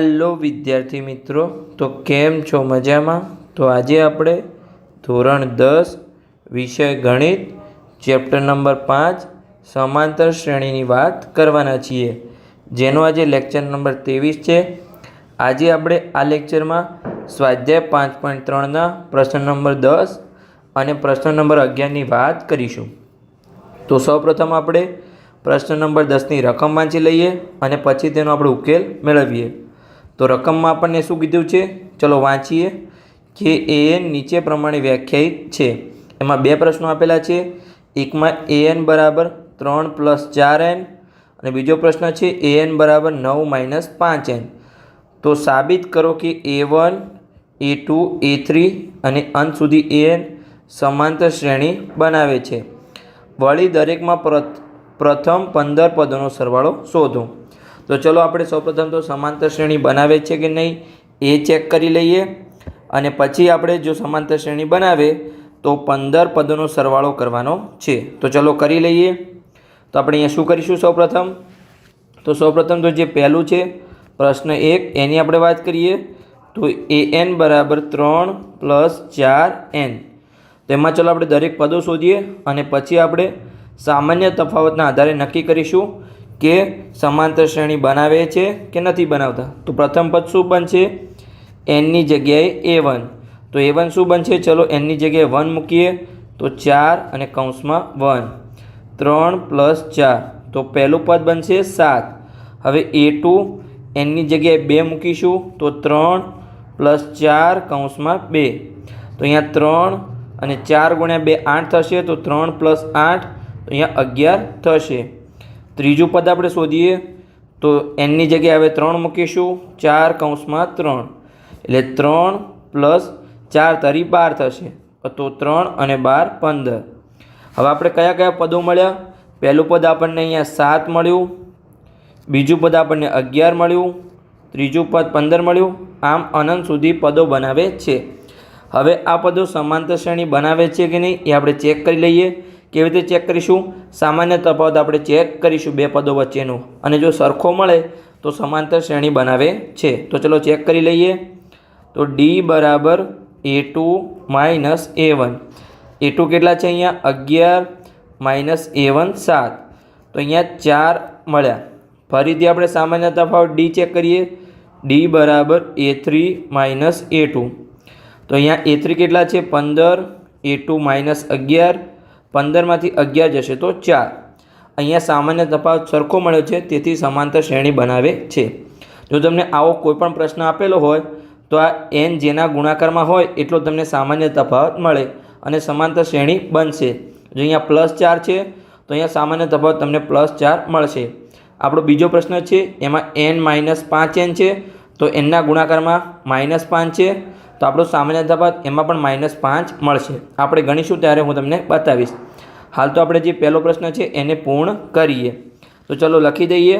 Hello વિદ્યાર્થી મિત્રો. તો કેમ છો મજામાં? તો આજે આપણે ધોરણ દસ, વિષય ગણિત, ચેપ્ટર નંબર પાંચ, સમાંતર શ્રેણીની વાત કરવાના છીએ. જેનો આજે લેક્ચર નંબર ત્રેવીસ છે. આજે આપણે આ લેક્ચરમાં સ્વાધ્યાય પાંચ પોઈન્ટ ત્રણના પ્રશ્ન નંબર દસ અને પ્રશ્ન નંબર અગિયારની વાત કરીશું. તો સૌપ્રથમ આપણે પ્રશ્ન નંબર દસની રકમ વાંચી લઈએ અને પછી તેનો આપણે ઉકેલ મેળવીએ. તો રકમમાં આપણને શું કીધું છે? ચલો વાંચીએ. કે એ એન નીચે પ્રમાણે વ્યાખ્યાયિત છે. એમાં બે પ્રશ્નો આપેલા છે. એકમાં એ એન બરાબર ત્રણ પ્લસ ચાર એન અને બીજો પ્રશ્ન છે એ એન બરાબર નવ માઇનસ પાંચ એન. તો સાબિત કરો કે A one, A two, A three અને અંત સુધી એ એન સમાંતર શ્રેણી બનાવે છે. વળી દરેકમાં પ્રથ પ્રથમ પંદર પદોનો સરવાળો શોધો. તો ચલો આપણે સૌપ્રથમ તો સમાંતર શ્રેણી બનાવે છે કે નહીં એ ચેક કરી લઈએ. અને પછી આપણે જો સમાંતર શ્રેણી બનાવે તો પંદર પદોનો સરવાળો કરવાનો છે. તો ચલો કરી લઈએ. તો આપણે અહીંયા શું કરીશું સૌપ્રથમ? તો સૌપ્રથમ તો જે પહેલું છે, પ્રશ્ન એક, એની આપણે વાત કરીએ તો એ એન બરાબર ત્રણ પ્લસ ચાર એન. તો એમાં ચલો આપણે દરેક પદો શોધીએ અને પછી આપણે સામાન્ય તફાવતના આધારે નક્કી કરીશું કે સમાંતર શ્રેણી બનાવે છે કે નથી બનાવતા? તો પ્રથમ પદ શું બનશે? એનની જગ્યાએ એ વન તો એ વન શું બનશે? ચલો એનની જગ્યાએ વન મૂકીએ. તો ચાર અને કૌંસમાં વન ત્રણ પ્લસ ચાર. તો પહેલું પદ બનશે સાત. હવે એ ટુ એનની જગ્યાએ બે મૂકીશું. તો ત્રણ પ્લસ ચાર, કૌંસમાં બે. તો અહીંયા ત્રણ અને ચાર ગુણ્યા બે આઠ થશે. તો ત્રણ પ્લસ આઠ અહીંયા અગિયાર થશે. ત્રીજું પદ આપણે શોધીએ, તો એનની જગ્યાએ હવે ત્રણ મૂકીશું, ચાર કૌંસમાં ત્રણ. એટલે ત્રણ પ્લસ ચાર તરી બાર થશે. તો ત્રણ અને બાર પંદર. હવે આપણે કયા કયા પદો મળ્યા? પહેલું પદ આપણને અહીંયા સાત મળ્યું. બીજું પદ આપણને અગિયાર મળ્યું. ત્રીજું પદ પંદર મળ્યું. આમ અનંત સુધી પદો બનાવે છે. હવે આ પદો સમાંતર શ્રેણી બનાવે છે કે નહીં એ આપણે ચેક કરી લઈએ. કેવી રીતે ચેક કરીશું? સામાન્ય તફાવત આપણે ચેક કરીશું બે પદો વચ્ચેનું. અને જો સરખો મળે તો સમાંતર શ્રેણી બનાવે છે. તો ચલો ચેક કરી લઈએ. તો ડી બરાબર A two minus A one A two કેટલા છે અહીંયા? અગિયાર માઇનસ એ વન સાત. તો અહીંયા ચાર મળ્યા. ફરીથી આપણે સામાન્ય તફાવત ડી ચેક કરીએ. ડી બરાબર A three minus A two તો અહીંયા એ થ્રી કેટલા છે? પંદર. એ ટુ માઇનસ અગિયાર. પંદરમાંથી અગિયાર જશે તો ચાર. અહીંયા સામાન્ય તફાવત સરખો મળ્યો છે, તેથી સમાંતર શ્રેણી બનાવે છે. જો તમને આવો કોઈ પણ પ્રશ્ન આપેલો હોય, તો આ એન જેના ગુણાકારમાં હોય, એટલો તમને સામાન્ય તફાવત મળે અને સમાંતર શ્રેણી બનશે. જો અહીંયા પ્લસ ચાર છે, તો અહીંયા સામાન્ય તફાવત તમને પ્લસ ચાર મળશે. આપણો બીજો પ્રશ્ન છે, એમાં એન માઇનસ પાંચ એન છે, તો એનના ગુણાકારમાં માઇનસ પાંચ છે તો આપણો સામાન્ય તફાવત એમાં પણ માઇનસ પાંચ મળશે. આપણે ગણીશું ત્યારે હું તમને બતાવીશ. હાલ તો આપણે જે પહેલો પ્રશ્ન છે એને પૂર્ણ કરીએ. તો ચલો લખી દઈએ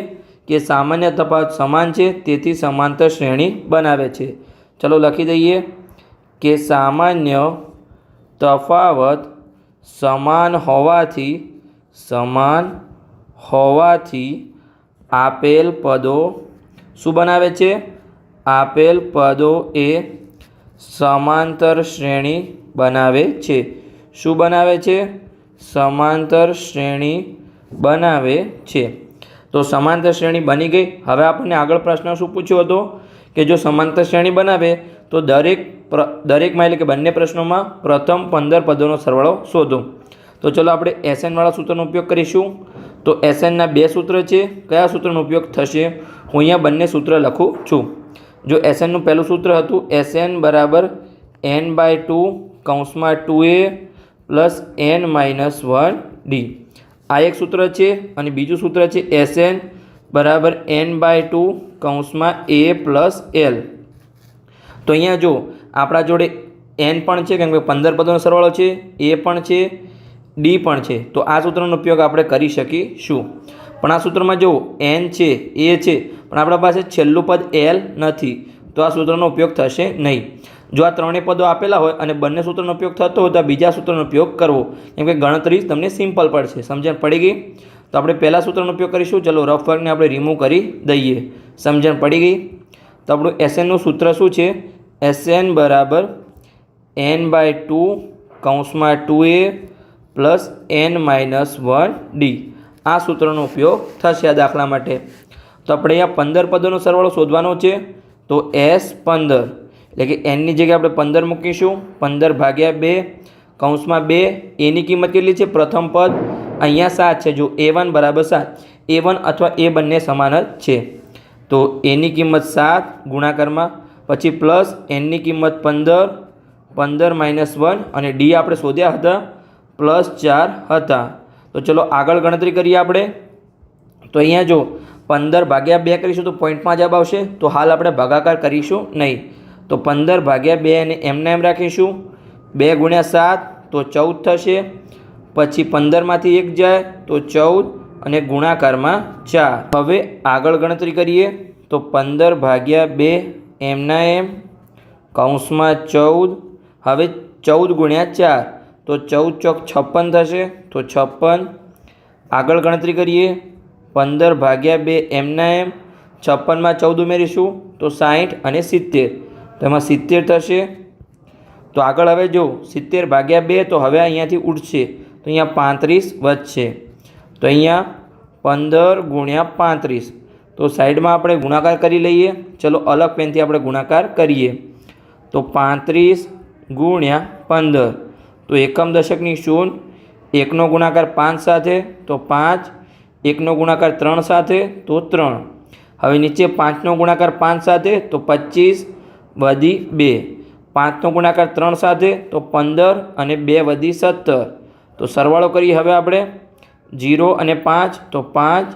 કે સામાન્ય તફાવત સમાન છે, તેથી સમાંતર શ્રેણી બનાવે છે. ચલો લખી દઈએ કે સામાન્ય તફાવત સમાન હોવાથી સમાન હોવાથી આપેલ પદો શું બનાવે છે? આપેલ પદો એ સમાંતર શ્રેણી બનાવે છે. શું બનાવે છે? સમાંતર શ્રેણી બનાવે છે. તો સમાંતર શ્રેણી બની ગઈ. હવે આપણને આગળ પ્રશ્ન શું પૂછ્યો હતો? કે જો સમાંતર શ્રેણી બનાવે, તો દરેક દરેકમાં એટલે કે બંને પ્રશ્નોમાં પ્રથમ પંદર પદોનો સરવાળો શોધો. તો ચલો આપણે એસએનવાળા સૂત્રનો ઉપયોગ કરીશું. તો એસએનના બે સૂત્ર છે. કયા સૂત્રનો ઉપયોગ થશે? હું અહીંયા બંને સૂત્ર લખું છું. જો એસએનનું પહેલું સૂત્ર હતું એસએન બરાબર એન બાય ટુ કૌંસમાં two A plus N minus one D આ એક સૂત્ર છે અને બીજું સૂત્ર છે એસએન બરાબર એન બાય ટુ કૌંસમાં એ પ્લસ એલ તો અહીંયા જો આપણા જોડે એન પણ છે, કેમ કે પંદર પદોનો સરવાળો છે એ પણ છે ડી પણ છે. તો આ સૂત્રનો ઉપયોગ આપણે કરી શકીશું. પણ આ સૂત્રમાં જો એન છે એ છે પણ આપણા પાસે છેલ્લું પદ એલ નથી. તો આ સૂત્રનો ઉપયોગ થશે નહીં. જો આ ત્રણેય પદો આપેલા હોય અને બંને સૂત્રનો ઉપયોગ થતો હોય તો બીજા સૂત્રનો ઉપયોગ કરવો. કેમ કે ગણતરી તમને સિમ્પલ પડશે. સમજણ પડી ગઈ? તો આપણે પહેલા સૂત્રનો ઉપયોગ કરીશું. ચલો રફ આપણે રિમૂવ કરી દઈએ. સમજણ પડી ગઈ? તો આપણું એસએનનું સૂત્ર શું છે? એસએન બરાબર એન બાય ટુ કૌંસમાં two A plus N minus one D આ સૂત્રનો ઉપયોગ થશે આ દાખલા માટે. તો આપણે અહીંયા પંદર પદોનો સરવાળો શોધવાનો છે. તો એસ પંદર, એટલે કે એનની જગ્યાએ આપણે પંદર મૂકીશું. પંદર ભાગ્યા બે, કૌંસમાં બે એની કિંમત કેટલી છે? પ્રથમ પદ. અહીંયા સાત છે. જો એ વન બરાબર સાત એ વન અથવા એ બંને સમાન જ છે. તો એની કિંમત સાત, ગુણાકારમાં. પછી પ્લસ એનની કિંમત પંદર પંદર માઇનસ વન, અને ડી આપણે શોધ્યા હતા. પ્લસ ચાર હતા. તો ચલો આગળ ગણતરી કરીએ આપણે. તો અહીંયા જો પંદર ભાગ્યા બે કરીશું તો પોઈન્ટમાં જવાબ આવશે. તો હાલ આપણે ભાગાકાર કરીશું નહીં. તો પંદર ભાગ્યા બે અને એમને એમ રાખીશું. બે ગુણ્યા સાત તો ચૌદ થશે. પછી પંદરમાંથી એક જાય તો ચૌદ અને ગુણાકારમાં ચાર. હવે આગળ ગણતરી કરીએ. તો પંદર ભાગ્યા બે એમના એમ. કૌંસમાં ચૌદ. હવે ચૌદ ગુણ્યા ચાર. તો ચૌદ ચોક છપ્પન થશે. તો છપ્પન. આગળ ગણતરી કરીએ. પંદર ભાગ્યા બે એમના એમ છપ્પનમાં ચૌદ ઉમેરીશું. તો સાહીઠ અને સિત્તેર. તો એમાં સિત્તેર થશે. તો આગળ હવે જો, સિત્તેર ભાગ્યા બે, તો હવે અહીંયાથી ઉઠશે તો અહીંયા પાંત્રીસ વધશે. તો અહીંયા પંદર ગુણ્યા પાંત્રીસ. તો સાઈડમાં આપણે ગુણાકાર કરી લઈએ. ચલો, અલગ પેનથી આપણે ગુણાકાર કરીએ. તો પાંત્રીસ ગુણ્યા પંદર. તો એકમ દશકની શૂન્ય એકનો ગુણાકાર પાંચ સાથે. તો પાંચ એકનો ગુણાકાર ત્રણ સાથે, તો ત્રણ. હવે નીચે પાંચનો ગુણાકાર પાંચ સાથે, તો પચીસ વધી બે. પાંચનો ગુણાકાર ત્રણ સાથે, તો પંદર અને બે વધી સત્તર. તો સરવાળો કરીએ હવે આપણે. જીરો અને પાંચ, તો પાંચ.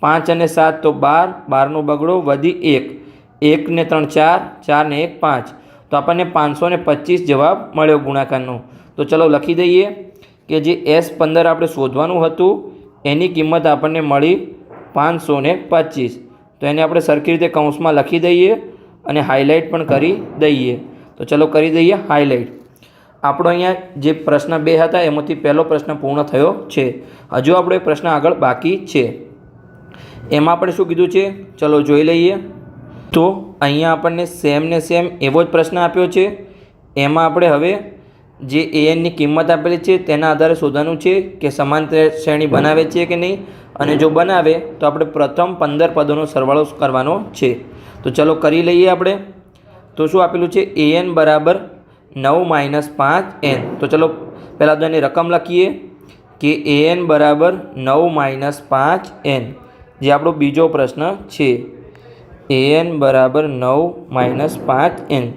પાંચ અને સાત, તો બાર. બારનો બગડો વધી એક. એકને ત્રણ, ચાર. ચારને એક, પાંચ. તો આપણને પાંચસો ને પચીસ જવાબ મળ્યો ગુણાકારનો. તો ચલો લખી દઈએ કે જે એસ પંદર આપણે શોધવાનું હતું એની કિંમત આપણને મળી પાંચસો ને પચીસ. તો એને આપણે સરખી રીતે કૌંસમાં લખી દઈએ અને હાઇલાઇટ પણ કરી દઈએ. તો ચલો કરી દઈએ હાઇલાઇટ આપણો અહીંયા જે પ્રશ્ન બે હતા, એમાંથી પહેલો પ્રશ્ન પૂર્ણ થયો છે. હજુ આપણો પ્રશ્ન આગળ બાકી છે. એમાં આપણે શું કીધું છે? ચલો જોઈ લઈએ. તો અહીંયા આપણને સેમ ને સેમ એવો જ પ્રશ્ન આપ્યો છે. એમાં આપણે હવે જે એએનની કિંમત આપેલી છે, તેના આધારે શોધવાનું છે કે સમાંતર શ્રેણી બનાવે છે કે નહીં. અને જો બનાવે, તો આપણે પ્રથમ પંદર પદોનો સરવાળો કરવાનો છે. તો ચલો કરી લઈએ આપણે. તો શું આપેલું છે? એએન બરાબર નવ માઇનસ પાંચ એન તો ચલો પહેલાં તો એની રકમ લખીએ કે એએન બરાબર નવ માઇનસ પાંચ એન જે આપણો બીજો પ્રશ્ન છે. એએન બરાબર નવ માઇનસ પાંચ એન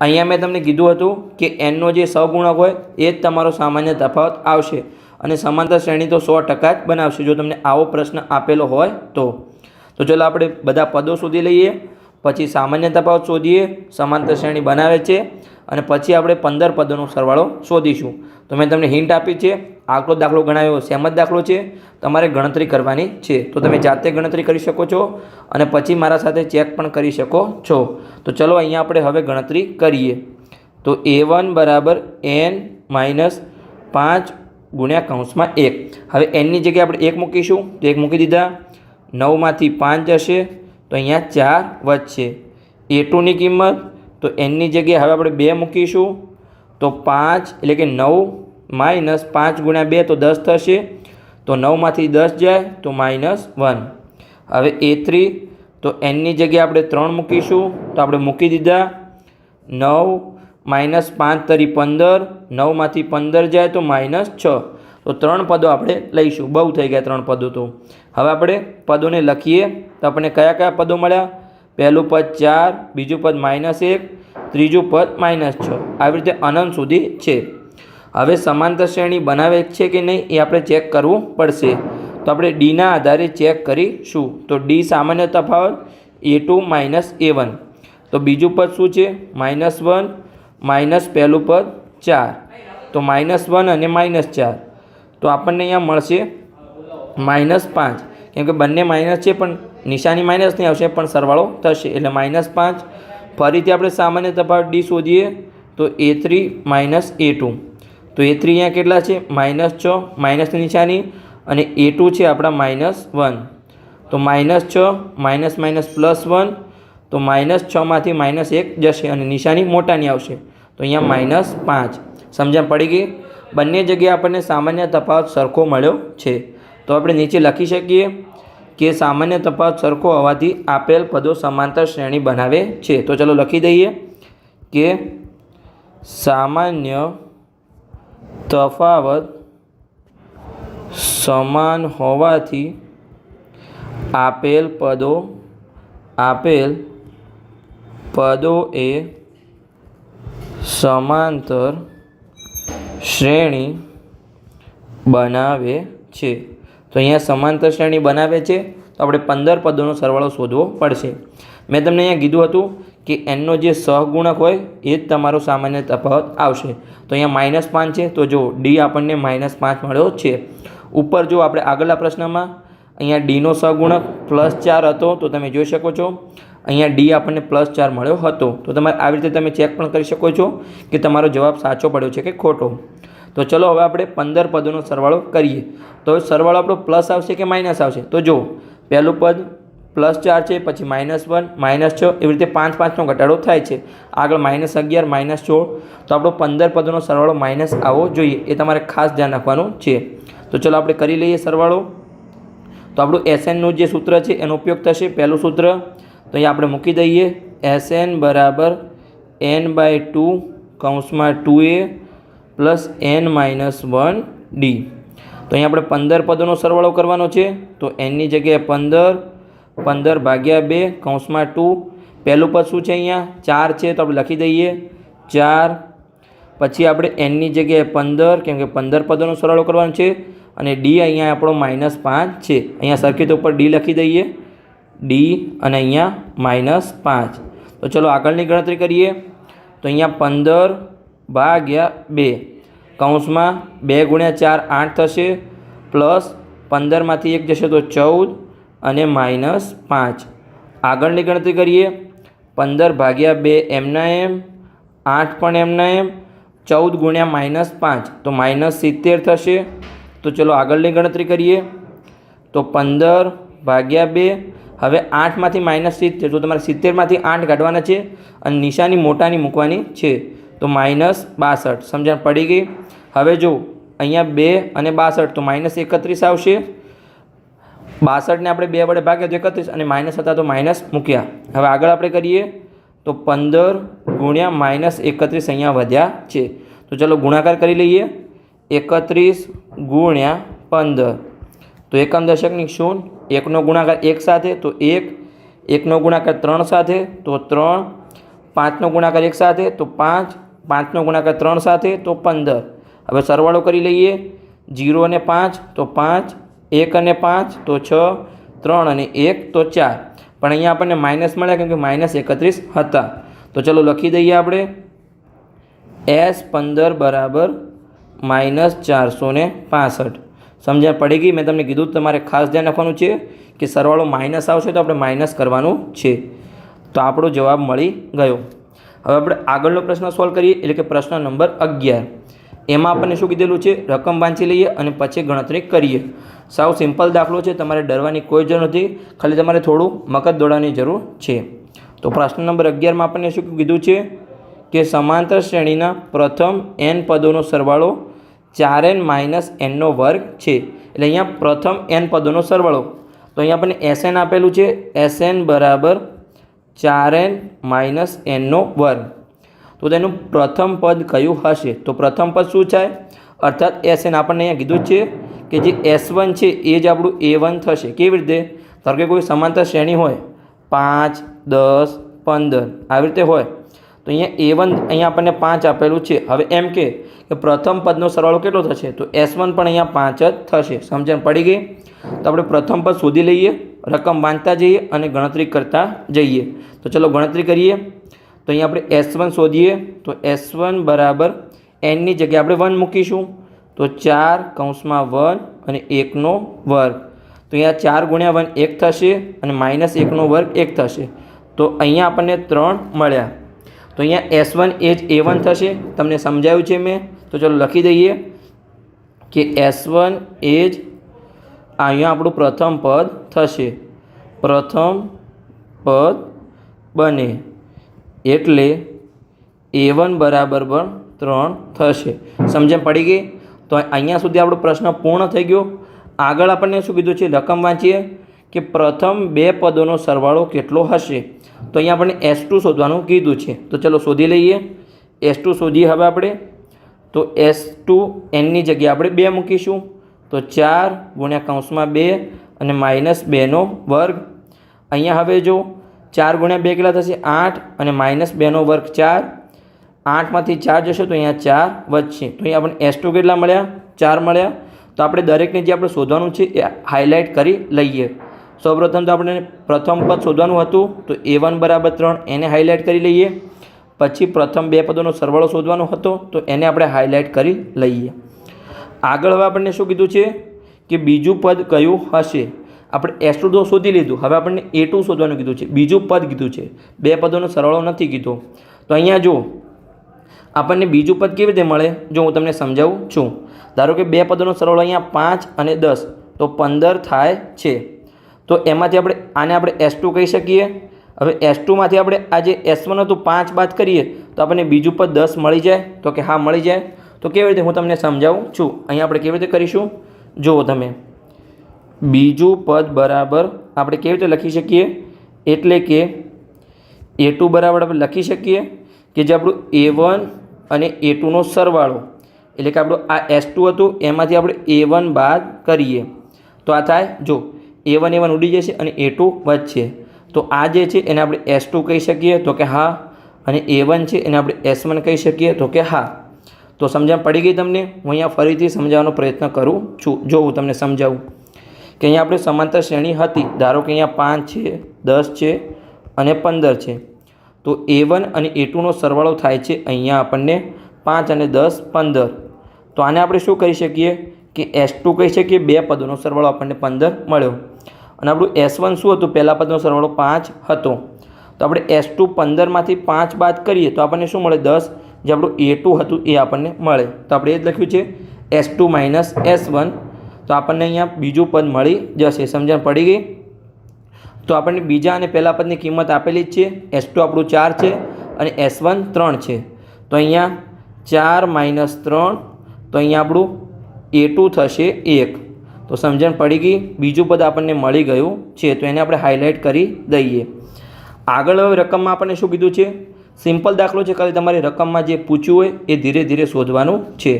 અહીંયા મેં તમને કીધું હતું કે એનનો જે સહગુણક હોય એ જ તમારો સામાન્ય તફાવત આવશે. અને સમાંતર શ્રેણી તો સો ટકા જ બનાવશે. જો તમને આવો પ્રશ્ન આપેલો હોય તો. તો ચલો આપણે બધા પદો શોધી લઈએ. પછી સામાન્ય તફાવત શોધીએ. સમાંતર શ્રેણી બનાવે છે. અને પછી આપણે પંદર પદોનો સરવાળો શોધીશું. તો મેં તમને હિન્ટ આપી છે. આટલો દાખલો ગણાવ્યો સેમ જ દાખલો છે. તમારે ગણતરી કરવાની છે. તો તમે જાતે ગણતરી કરી શકો છો અને પછી મારા સાથે ચેક પણ કરી શકો છો. તો ચલો અહીંયા આપણે હવે ગણતરી કરીએ. તો એ વન બરાબર એન માઇનસ પાંચ ગુણ્યા કૌંસમાં એક. હવે એનની જગ્યાએ આપણે એક મૂકીશું. તો એક મૂકી દીધા. નવમાંથી પાંચ જશે તો અહીંયા ચાર વધશે. એ ટુની કિંમત. તો એનની જગ્યાએ હવે આપણે બે મૂકીશું. તો પાંચ એટલે કે નવ માઇનસ પાંચ ગુણ્યા બે તો દસ થશે. તો નવમાંથી દસ જાય તો માઇનસ વન. હવે એ થ્રી, તો એનની જગ્યાએ આપણે ત્રણ મૂકીશું. તો આપણે મૂકી દીધા. નવ માઇનસ પાંચ તરી પંદર, નવમાંથી પંદર જાય તો માઇનસ છ. તો ત્રણ પદો આપણે લઈશું. બહુ થઈ ગયા ત્રણ પદો તો. હવે આપણે પદોને લખીએ. તો આપણને કયા કયા પદો મળ્યા? પહેલું પદ ચાર, બીજું પદ માઇનસ એક, ત્રીજું પદ માઇનસ છ. આવી રીતે અનંત સુધી છે. હવે સમાંતર શ્રેણી બનાવે છે કે નહીં એ આપણે ચેક કરવું પડશે. તો આપણે ડીના આધારે ચેક કરીશું. તો ડી સામાન્ય તફાવત a two minus a one તો બીજું પદ શું છે? માઇનસ વન માઇનસ પહેલું પદ ચાર. તો માઇનસ વન અને માઇનસ ચાર. તો આપણને અહીંયા મળશે માઇનસ પાંચ. કેમ કે બંને માઇનસ છે પણ નિશાની માઇનસ નહીં આવશે, પણ સરવાળો થશે. એટલે માઇનસ પાંચ. ફરીથી આપણે સામાન્ય તફાવત ડી શોધીએ તો a three minus a two તો એ થ્રી અહીંયા કેટલા છે? માઇનસ છ માઇનસની નિશાની અને એ ટુ છે આપણા માઇનસ વન. તો માઇનસ છ માઇનસ માઇનસ પ્લસ વન તો માઇનસ છમાંથી માઇનસ એક જશે અને નિશાની મોટાની આવશે. તો અહીંયા માઇનસ પાંચ. સમજણ પડી ગઈ? બંને જગ્યાએ આપણને સામાન્ય તફાવત સરખો મળ્યો છે. તો આપણે નીચે લખી શકીએ કે સામાન્ય તફાવત સરખો હોવાથી આપેલ પદો સમાંતર શ્રેણી બનાવે છે. તો ચલો લખી દઈએ કે સામાન્ય તફાવત સમાન હોવાથી આપેલ પદો આપેલ પદો એ સમાંતર શ્રેણી બનાવે છે. તો અહીંયા સમાંતર શ્રેણી બનાવે છે. તો આપણે પંદર પદોનો સરવાળો શોધવો પડશે. મેં તમને અહીંયા કીધું હતું કે એનનો જે સહગુણક હોય એ જ તમારો સામાન્ય તફાવત આવશે. તો અહીંયા માઇનસ પાંચ છે. તો જો ડી આપણને માઇનસ પાંચ મળ્યો છે. ઉપર જો આપણે આગળના પ્રશ્નમાં, અહીંયા ડીનો સહગુણક પ્લસ ચાર હતો, તો તમે જોઈ શકો છો. અહીંયા ડી આપણને પ્લસ ચાર મળ્યો હતો. તો તમારે આવી રીતે તમે ચેક પણ કરી શકો છો કે તમારો જવાબ સાચો પડ્યો છે કે ખોટો. તો ચલો હવે આપણે પંદર પદોનો સરવાળો કરીએ. તો સરવાળો આપણો પ્લસ આવશે કે માઇનસ આવશે? તો જો, પહેલું પદ પ્લસ ચાર છે, પછી માઇનસ વન, માઇનસ છ, એવી રીતે પાંચ પાંચનો ઘટાડો થાય છે. આગળ માઇનસ અગિયાર, માઇનસ સોળ. તો આપણો પંદર પદોનો સરવાળો માઇનસ આવવો જોઈએ, એ તમારે ખાસ ધ્યાન રાખવાનું છે. તો ચલો આપણે કરી લઈએ સરવાળો. તો આપણું એસએનનું જે સૂત્ર છે, એનો ઉપયોગ થશે. પહેલું સૂત્ર, તો અહીંયા આપણે મૂકી દઈએ. એસએન બરાબર એન બાય ટુ કૌંસમાં two a plus n minus one d તો અહીંયા આપણે પંદર પદોનો સરવાળો કરવાનો છે. તો એનની જગ્યાએ પંદર પંદર ભાગ્યા બે, કૌંસમાં ટુ. પહેલું પદ શું છે અહીંયા? ચાર છે, તો આપણે લખી દઈએ. ચાર. પછી આપણે એનની જગ્યાએ પંદર, કેમ કે પંદર પદોનો સરવાળો કરવાનો છે. અને ડી અહીંયા આપણો માઇનસ પાંચ છે. અહીંયા સર્કિટ ઉપર ડી લખી દઈએ. ડી અને અહીંયા માઇનસ પાંચ. તો ચલો આગળની ગણતરી કરીએ. તો અહીંયા પંદર ભાગ્યા બે. કૌંસમાં બે ગુણ્યા ચાર આઠ થશે. પ્લસ પંદરમાંથી એક જશે તો ચૌદ. અને માઇનસ પાંચ. આગળની ગણતરી કરીએ. પંદર ભાગ્યા બે એમના એમ, આઠ પણ એમના એમ, ચૌદ ગુણ્યા માઇનસ પાંચ. તો માઇનસ સિત્તેર થશે. તો ચલો આગળની ગણતરી કરીએ. તો પંદર ભાગ્યા બે, હવે આઠમાંથી માઇનસ સિત્તેર. તો તમારે સિત્તેરમાંથી આઠ કાઢવાના છે અને નિશાની મોટાની મૂકવાની છે. તો માઇનસ બાસઠ. સમજણ પડી ગઈ? હવે જો અહીંયા બે અને બાસઠ, તો માઇનસ એકત્રીસ આવશે. બાસઠને આપણે બે વડે ભાગ્યા તો એકત્રીસ અને માઇનસ હતા તો માઇનસ મૂક્યા. હવે આગળ આપણે કરીએ તો પંદર ગુણ્યા માઇનસ એકત્રીસ અહીંયા વધ્યા છે. તો ચલો ગુણાકાર કરી લઈએ. એકત્રીસ ગુણ્યા પંદર. તો એકમ દશકની શૂન્ય એકનો ગુણાકાર એક સાથે, તો એક. એકનો ગુણાકાર ત્રણ સાથે, તો ત્રણ. પાંચનો ગુણાકાર એક સાથે, તો પાંચ. પાંચનો ગુણાકાર ત્રણ સાથે, તો પંદર. હવે સરવાળો કરી લઈએ. જીરો અને પાંચ, તો પાંચ. એક અને પાંચ તો છ, ત્રણ અને એક તો ચાર. પણ અહીંયા આપણને માઇનસ મળ્યા કેમ કે માઇનસ એકત્રીસ હતા. તો ચલો લખી દઈએ આપણે. એસ પંદર બરાબર માઇનસ ચારસો ને પાસઠ. સમજણ પડી ગઈ? મેં તમને કીધું તમારે ખાસ ધ્યાન રાખવાનું છે કે સરવાળો માઇનસ આવશે તો આપણે માઇનસ કરવાનું છે. તો આપણો જવાબ મળી ગયો. હવે આપણે આગળનો પ્રશ્ન સોલ્વ કરીએ, એટલે કે પ્રશ્ન નંબર અગિયાર. એમાં આપણને શું કીધેલું છે? રકમ વાંચી લઈએ અને પછી ગણતરી કરીએ. સાવ સિમ્પલ દાખલો છે, તમારે ડરવાની કોઈ જરૂર નથી. ખાલી તમારે થોડું મગજ દોડવાની જરૂર છે. તો પ્રશ્ન નંબર અગિયારમાં આપણને શું કીધું છે કે સમાંતર શ્રેણીના પ્રથમ એન પદોનો સરવાળો ચાર એન માઇનસ એનનો વર્ગ છે. એટલે અહીંયા પ્રથમ એન પદોનો સરવાળો. તો અહીંયા આપણને એસએન આપેલું છે એસએન બરાબર ચાર એન માઇનસ એનનો વર્ગ. તો તેનું પ્રથમ પદ કયું હશે? તો પ્રથમ પદ શું છે અર્થાત એસ એન આપણને અહીંયા કીધું છે કે જે એસ વન છે, એ જ આપણું એ વન થશે. કેવી રીતે? ધારો કે કોઈ સમાંતર શ્રેણી હોય, પાંચ, દસ, પંદર, આવી રીતે હોય. તો અહીંયા એ વન અહીંયા આપણને પાંચ આપેલું છે. હવે એમ કે પ્રથમ પદનો સરવાળો કેટલો થશે? તો એસ વન પણ અહીંયા પાંચ જ થશે. સમજણ પડી ગઈ? તો આપણે પ્રથમ પદ શોધી લઈએ, રકમ વાંચતા જઈએ અને ગણતરી કરતા જઈએ. તો ચલો ગણતરી કરીએ. તો અહીંયા આપણે એસ વન શોધીએ. તો એસ વન બરાબર એનની જગ્યાએ આપણે વન મૂકીશું. તો ચાર કૌંસમાં વન અને એકનો વર્ગ. તો અહીંયા ચાર ગુણ્યા વન એક થશે અને માઇનસ એકનો વર્ગ એક થશે. તો અહીંયા આપણને ત્રણ મળ્યા. તો અહીંયા એસ વન એ એ વન થશે. તમને સમજાયું છે મેં? તો ચલો લખી દઈએ કે એસ વન એ અહીંયા આપણું પ્રથમ પદ થશે. પ્રથમ પદ બને. એટલે એ વન બરાબર પણ ત્રણ થશે. સમજણ પડી ગઈ? તો અહીંયા સુધી આપણો પ્રશ્ન પૂર્ણ થઈ ગયો. આગળ આપણને શું કીધું છે? રકમ વાંચીએ કે પ્રથમ બે પદોનો સરવાળો કેટલો હશે? તો અહીંયા આપણને એસ ટુ શોધવાનું કીધું છે. તો ચલો શોધી લઈએ. એસ ટુ શોધીએ હવે આપણે. તો એસ ટુ એનની જગ્યાએ આપણે બે મૂકીશું. તો ચાર ગુણ્યા કૌંસમાં બે અને માઇનસ બેનો વર્ગ. અહીંયા હવે જો ચાર ગુણ્યા બે કેટલા થશે? આઠ અને માઇનસ બેનો વર્ગ ચાર. આઠમાંથી ચાર જશે તો અહીંયા ચાર વધશે. તો અહીંયા આપણને એસ ટુ કેટલા મળ્યા? ચાર મળ્યા. તો આપણે દરેકને જે આપણે શોધવાનું છે એ હાઇલાઇટ કરી લઈએ. સૌપ્રથમ તો આપણે પ્રથમ પદ શોધવાનું હતું. તો એ વન બરાબર ત્રણ, એને હાઇલાઇટ કરી લઈએ. પછી પ્રથમ બે પદોનો સરવાળો શોધવાનો હતો. તો એને આપણે હાઇલાઇટ કરી લઈએ. આગળ હવે આપણને શું કીધું છે? કે બીજું પદ કયું હશે? આપણે એસ ટુ તો શોધી લીધું. હવે આપણને એ ટુ શોધવાનું કીધું છે. બીજું પદ કીધું છે. બે પદોનો સરવાળો નથી કીધો. તો અહીંયા જો આપણને બીજું પદ કેવી રીતે મળે? જો હું તમને સમજાવું છું. ધારો કે બે પદોનો સરવાળો અહીંયા પાંચ અને દસ. તો પંદર થાય છે. તો એમાંથી આપણે આને આપણે એસ ટુ કહી શકીએ. હવે એસ ટુમાંથી આપણે આ જે એસ વન હતું, પાંચ બાદ કરીએ, તો આપણને બીજું પદ દસ મળી જાય. તો કે હા, મળી જાય. તો કેવી રીતે હું તમને સમજાવું છું? અહીંયા આપણે કેવી રીતે કરીશું? જુઓ તમે. બીજું પદ બરાબર આપણે કેવી રીતે લખી શકીએ? એટલે કે એ બરાબર આપણે લખી શકીએ કે જે આપણું એ વન અને એ ટુનો સરવાળો. એટલે કે આપણું આ એસ ટુ હતું, એમાંથી આપણે એ વન બાદ કરીએ. તો આ થાય, જો, એ વન એ વન ઉડી જશે અને એ ટુ વધશે. તો આ જે છે એને આપણે એસ ટુ કહી શકીએ, તો કે હા. અને એ વન છે એને આપણે એસ વન કહી શકીએ, તો કે હા. તો સમજણ પડી ગઈ તમને? હું અહીંયા ફરીથી સમજાવવાનો પ્રયત્ન કરું છું. જો હું તમને સમજાવું. કે અહીંયા આપણે સમાંતર શ્રેણી હતી, ધારો કે અહીંયા પાંચ છે, દસ છે અને પંદર છે. તો એ વન અને એ ટુનો સરવાળો થાય છે અહીંયા આપણને પાંચ અને દસ, પંદર. તો આને આપણે શું કરી શકીએ? કે એસ ટુ કહી શકીએ, બે પદોનો સરવાળો આપણને પંદર મળ્યો. અને આપણું એસ વન શું હતું? પહેલા પદનો સરવાળો પાંચ હતો. તો આપણે એસ ટુ પંદરમાંથી પાંચ બાદ કરીએ તો આપણને શું મળે? દસ. જે આપણું એ ટુ હતું એ આપણને મળે. તો આપણે એ જ લખ્યું છે, s two minus s one તો આપણને અહીંયા બીજું પદ મળી જશે, સમજણ પડી ગઈ? તો આપણને બીજા અને પહેલા પદની કિંમત આપેલી જ છે. એસ ટુ આપણું ચાર છે અને એસ વન ત્રણ છે. તો અહીંયા ચાર માઇનસ ત્રણ, તો અહીંયા આપણું એ ટુ થશે એક. તો સમજણ પડી ગઈ? બીજું પદ આપણને મળી ગયું છે, તો એને આપણે હાઇલાઇટ કરી દઈએ. આગળ હવે રકમમાં આપણને શું કીધું છે? સિમ્પલ દાખલો છે, ખાલી તમારી રકમમાં જે પૂછ્યું હોય એ ધીરે ધીરે શોધવાનું છે.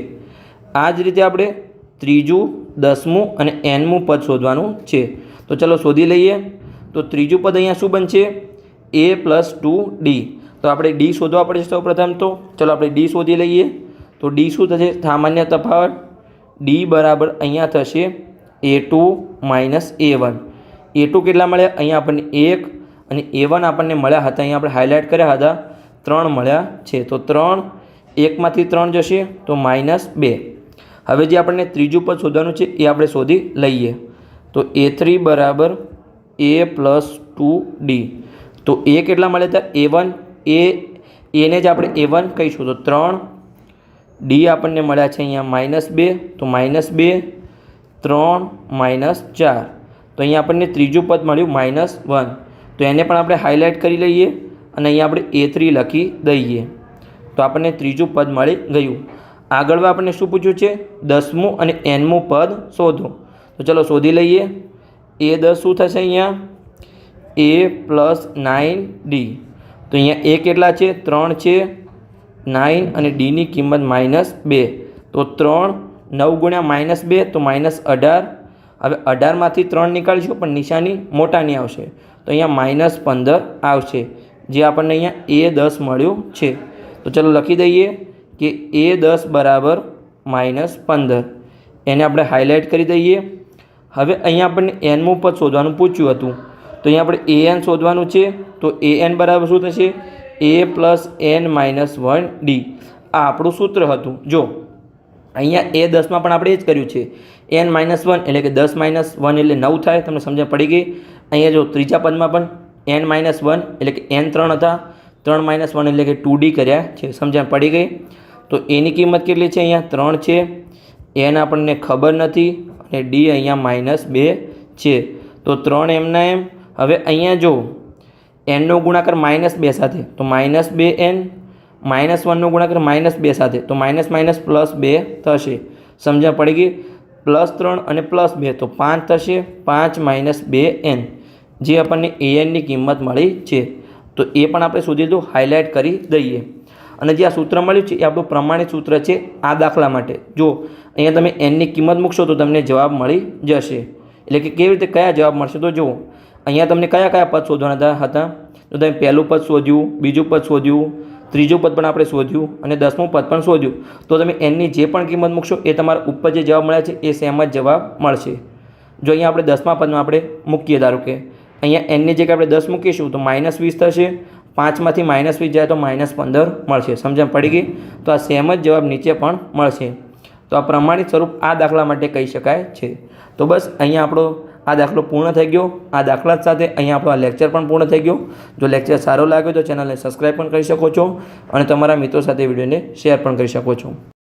આ જ રીતે આપણે ત્રીજું, દસમું અને એનમું પદ શોધવાનું છે. તો ચલો શોધી લઈએ. તો ત્રીજું પદ અહીંયા શું બનશે? એ પ્લસ ટુ ડી તો આપણે ડી શોધવા પડશે સૌ પ્રથમ તો. ચલો આપણે ડી શોધી લઈએ. તો ડી શું થશે? સામાન્ય તફાવત. ડી બરાબર અહીંયા થશે a two minus a one a two કેટલા મળ્યા? અહીંયા આપણને એક અને એ વન આપણને મળ્યા હતા. અહીંયા આપણે હાઇલાઇટ કર્યા હતા. ત્રણ મળ્યા છે. તો ત્રણ એકમાંથી ત્રણ જશે. તો માઇનસ બે. હવે જે આપણને ત્રીજું પદ શોધવાનું છે, એ આપણે શોધી લઈએ. તો એ થ્રી બરાબર એ પ્લસ ટુ ડી તો એ કેટલા મળે હતા એ વન એ એને જ આપણે એ વન કહીશું. તો ત્રણ ડી આપણને મળ્યા છે અહીંયા માઇનસ બે, તો માઇનસ બે, ત્રણ માઇનસ ચાર. તો અહીંયા આપણને ત્રીજું પદ મળ્યું માઇનસ વન તો એને પણ આપણે હાઇલાઇટ કરી લઈએ અને અહીંયા આપણે એ થ્રી લખી દઈએ. તો આપણને ત્રીજું પદ મળી ગયું. આગળ આપણને શું પૂછ્યું છે? દસમું અને એનમું પદ શોધો. તો ચલો શોધી લઈએ. એ દસ શું થશે અહીંયા? A plus nine d. તો અહીંયા એ કેટલા છે? ત્રણ છે. નાઇન અને ડીની કિંમત માઇનસ બે. તો ત્રણ નવ ગુણ્યા માઇનસ બે, તો માઇનસ અઢાર. હવે અઢારમાંથી ત્રણ નીકાળીશું, પણ નિશાની મોટાની આવશે. તો અહીંયા માઇનસ પંદર આવશે. જે આપણને અહીંયા એ દસ મળ્યું છે. તો ચલો લખી દઈએ. કે એ દસ બરાબર માઇનસ પંદર. એને આપણે હાઇલાઇટ કરી દઈએ. હવે અહીંયા આપણને એનમું પદ શોધવાનું પૂછ્યું હતું. તો અહીંયા આપણે એ એન શોધવાનું છે. તો એ એન બરાબર શું થશે? A plus n minus one d આ આપણું સૂત્ર હતું. જો, અહીંયા એ દસમાં પણ આપણે એ જ કર્યું છે. એન માઇનસ વન એટલે કે દસ માઇનસ વન એટલે નવ થાય. તમને સમજણ પડી ગઈ? અહીંયા જો ત્રીજા પદમાં પણ એન માઇનસ વન એટલે કે એન ત્રણ હતા. ત્રણ માઇનસ વન એટલે કે ટુ ડી કર્યા છે. સમજણ પડી ગઈ? તો એની કિંમત કેટલી છે અહીંયા? ત્રણ છે. એન આપણને ખબર નથી અને ડી અહીંયા માઇનસ બે છે. તો ત્રણ એમના એમ. હવે અહીંયા જો, એનનો ગુણાકાર માઇનસ બે સાથે. તો માઇનસ બે એન, માઇનસ વનનો ગુણાકાર માઇનસ બે સાથે. તો માઇનસ માઇનસ પ્લસ બે થશે. સમજણ પડી ગઈ? પ્લસ ત્રણ અને પ્લસ બે. તો પાંચ થશે. પાંચ માઇનસ બે એન. જે આપણને એનની કિંમત મળી છે. તો એ પણ આપણે શોધી તો હાઇલાઇટ કરી દઈએ. અને જે આ સૂત્ર મળ્યું છે, એ આપણું પ્રમાણિત સૂત્ર છે આ દાખલા માટે. જો અહીંયા તમે એનની કિંમત મૂકશો તો તમને જવાબ મળી જશે. એટલે કે કેવી રીતે કયા જવાબ મળશે? તો જુઓ, અહીંયા તમને કયા કયા પદ શોધવાના હતા? તો તમે પહેલું પદ શોધ્યું, બીજું પદ શોધ્યું, ત્રીજું પદ પણ આપણે શોધ્યું અને દસમું પદ પણ શોધ્યું. તો તમે એનની જે પણ કિંમત મૂકશો, એ તમારા ઉપર જે જવાબ મળ્યા છે, એ સેમ જ જવાબ મળશે. જો અહીંયા આપણે દસમા પદમાં આપણે મૂકીએ, ધારો કે. અહીંયા એનની જગ્યાએ આપણે દસ મૂકીશું, તો માઇનસ વીસ થશે. પાંચમાંથી માઇનસ વીસ જાય તો માઇનસ પંદર મળશે. સમજણ પડી ગઈ? તો આ સેમ જ જવાબ નીચે પણ મળશે. તો આ પ્રમાણિત સ્વરૂપ આ દાખલા માટે કહી શકાય છે. તો બસ અહીંયા આપણો આ દાખલો પૂર્ણ થઈ ગયો. આ દાખલા સાથે અહીંયા આપણો આ લેક્ચર પણ પૂર્ણ થઈ ગયો. જો લેક્ચર સારો લાગ્યો તો ચેનલને સબસ્ક્રાઈબ પણ કરી શકો છો અને તમારા મિત્રો સાથે વિડીયોને શેર પણ કરી શકો છો.